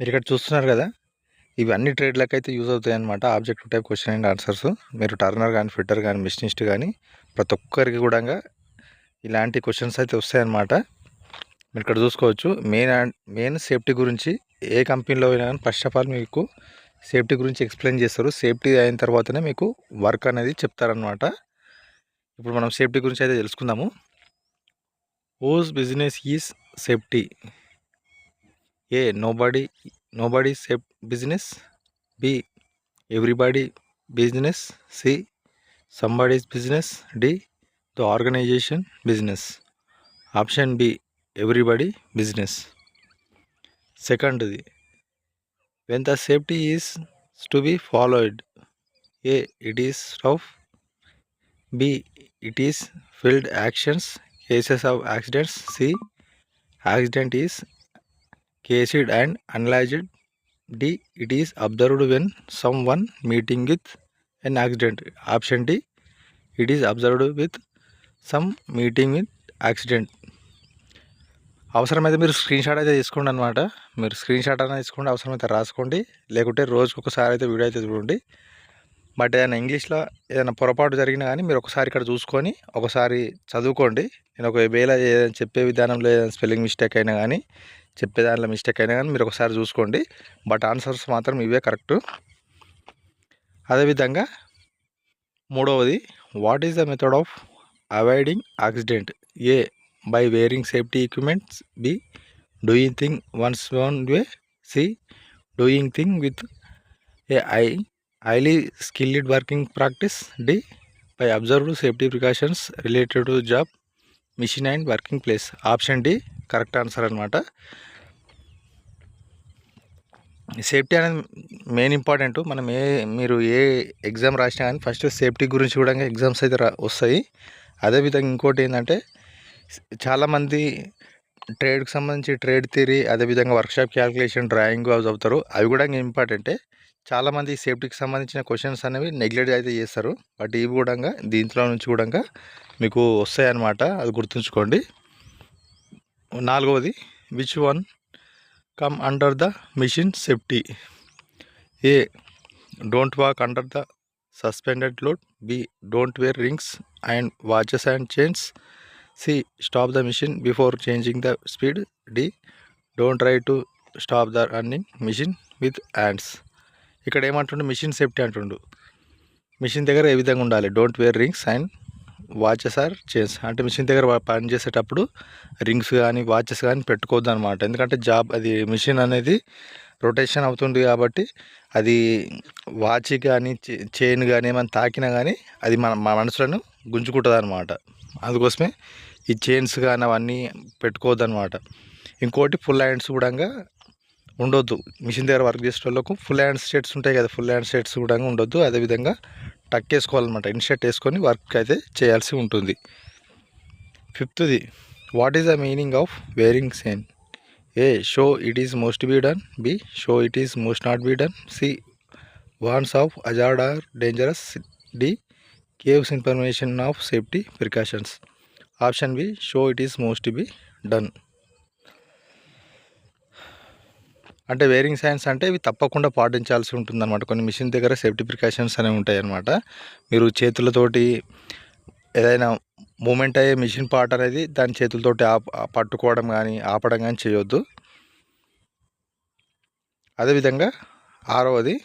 మీరు ఇక్కడ చూస్తున్నారు కదా ఇవి అన్ని ట్రేడ్లకు అయితే యూజ్ అవుతాయి అనమాట objective type question and answers మీరు టర్నర్ కానీ ఫిట్టర్ కానీ మిషనిస్ట్ కానీ ప్రతి ఒక్కరికి కూడా ఇలాంటి క్వశ్చన్స్ అయితే వస్తాయన్నమాట మీరు ఇక్కడ చూసుకోవచ్చు మెయిన్ మెయిన్ సేఫ్టీ గురించి ఏ కంపెనీలో అయినా కానీ ఫస్ట్ ఆఫ్ ఆల్ మీకు సేఫ్టీ గురించి ఎక్స్ప్లెయిన్ చేస్తారు సేఫ్టీ అయిన తర్వాతనే మీకు వర్క్ అనేది చెప్తారనమాట ఇప్పుడు మనం సేఫ్టీ గురించి అయితే తెలుసుకుందాము whose business is safety A. Nobody's business. B. Everybody business. C. Somebody's business. D. The organization business. Option B. Everybody business. Secondly, when the safety is to be followed. A. It is of. B. It is field actions, cases of accidents. C. Accident is and analysed D it is observed when someone meeting with an accident option D it is observed with some meeting with accident అవసరమైతే మీరు screen shot అయితే తీసుకోండి అనమాట మీరు screen shot అనేది తీసుకోండి అవసరమైతే రాసుకోండి లేకుంటే రోజుకి ఒకసారి అయితే వీడియో అయితే చూడండి బట్ ఏదైనా ఇంగ్లీష్లో ఏదైనా పొరపాటు జరిగినా కానీ మీరు ఒకసారి ఇక్కడ చూసుకొని ఒకసారి చదువుకోండి నేను ఒకవేళ ఏదైనా చెప్పే విధానంలో ఏదైనా స్పెల్లింగ్ మిస్టేక్ అయినా కానీ చెప్పేదాంట్లో మిస్టేక్ అయినా కానీ మీరు ఒకసారి చూసుకోండి బట్ ఆన్సర్స్ మాత్రం ఇవే కరెక్ట్ అదేవిధంగా మూడవది what is the method of avoiding accident A by wearing safety equipments B doing thing one's one way C doing thing with a I highly skilled working practice D by observed safety precautions related to job machine and working place option D correct answer అనమాట safety అనేది main important మనం ఏ మీరు ఏ exam రాసినా కానీ first safety గురించి కూడా exams అయితే రా వస్తాయి అదేవిధంగా ఇంకోటి ఏంటంటే చాలామంది ట్రేడ్కి సంబంధించి ట్రేడ్ థియరీ అదేవిధంగా వర్క్షాప్ క్యాలిక్యులేషన్ డ్రాయింగ్ అవి చదువుతారు అవి కూడా ఇంపార్టెంటే చాలామంది సేఫ్టీకి సంబంధించిన క్వశ్చన్స్ అనేవి నెగ్లెక్ట్ అయితే చేస్తారు బట్ ఇవి కూడా దీంట్లో నుంచి కూడా మీకు వస్తాయన్నమాట అది గుర్తుంచుకోండి నాలుగవది which one come under the machine safety A don't walk under the suspended load B don't wear rings and watches and chains C stop the machine before changing the speed D don't try to stop the running machine with hands ఇక్కడ ఏమంటుండు machine safety అంటుండు machine దగ్గర ఏ విధంగా ఉండాలి don't wear rings and watches or chains అంటే machine దగ్గర పని చేసేటప్పుడు రింగ్స్ కానీ వాచెస్ కానీ పెట్టుకోవద్దు అనమాట ఎందుకంటే జాబ్ అది మిషన్ అనేది రొటేషన్ అవుతుంది కాబట్టి అది వాచ్ కానీ చైన్ కానీ ఏమైనా తాకినా కానీ అది మన మన మనసులను గుంజుకుంటుంది అనమాట అందుకోసమే ఈ చైన్స్ కానీ అవన్నీ పెట్టుకోవద్దు అనమాట ఇంకోటి ఫుల్ హ్యాండ్స్ కూడా ఉండొద్దు మిషన్ దగ్గర వర్క్ చేసే వాళ్ళకు ఫుల్ హ్యాండ్ సెట్స్ ఉంటాయి కదా ఫుల్ హ్యాండ్ సెట్స్ కూడా ఉండొద్దు అదేవిధంగా టక్ వేసుకోవాలన్నమాట ఇన్షర్ట్ వేసుకొని వర్క్ అయితే చేయాల్సి ఉంటుంది ఫిఫ్త్ది what is the meaning of wearing sign A show it is must be done B show it is must not be done C warns of hazard or dangerous D gives information of safety precautions option B show it is must be done అంటే wearing signs అంటే ఇవి తప్పకుండా పాటించాల్సి ఉంటుందన్నమాట కొన్ని machine దగ్గర safety precautions అనేవి ఉంటాయన్నమాట మీరు చేతులతోటి ఏదైనా మూమెంట్ అయ్యే మిషన్ పార్ట్ అనేది దాని చేతులతోటి పట్టుకోవడం కానీ ఆపడం కానీ చేయొద్దు అదేవిధంగా ఆరవది